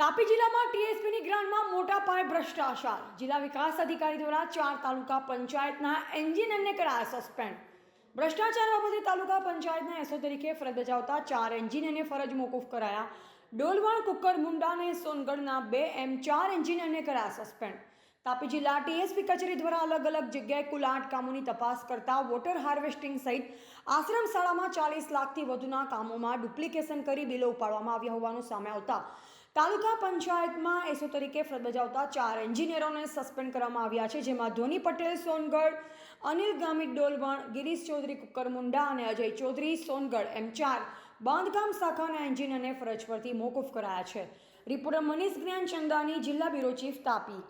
તાપી જિલ્લામાં ટીએસપીની ગ્રાન્ટમાં મોટા પાયે ભ્રષ્ટાચાર. જિલ્લા વિકાસ અધિકારી દ્વારા ચાર તાલુકા પંચાયતના એન્જિનિયરને કરાયા સસ્પેન્ડ. ભ્રષ્ટાચાર બાબતે તાલુકા પંચાયતના એસો તરીકે ફરજ બજાવતા ચાર એન્જિનિયરને ફરજ મોકૂફ કરાયા. ડોલવાણ કુકર મુંડા અને સોનગઢના બે એમ ચાર એન્જિનિયરને કરાયા સસ્પેન્ડ. તાપી જિલ્લા ટીએસપી કચેરી દ્વારા અલગ અલગ જગ્યાએ કુલ આઠ કામોની તપાસ કરતા વોટર હાર્વેસ્ટિંગ સહિત આશ્રમ શાળામાં ચાલીસ લાખથી વધુના કામોમાં ડુપ્લિકેશન કરી બિલો ઉપાડવામાં આવ્યા હોવાનું સામે આવતા તાલુકા પંચાયતમાં એસો તરીકે ફરજ બજાવતા ચાર એન્જિનિયરોને સસ્પેન્ડ કરવામાં આવ્યા છે, જેમાં ધોની પટેલ, સોનગઢ, અનિલ ગામિત ડોલવણ, ગિરીશ ચૌધરી કુકરમુંડા અને અજય ચૌધરી સોનગઢ એમ ચાર બાંધકામ શાખાના એન્જિનિયરને ફરજ પરથી મોકૂફ કરાયા છે. રિપોર્ટર મનીષ જ્ઞાન ચંદાની જિલ્લા બ્યુરો ચીફ તાપી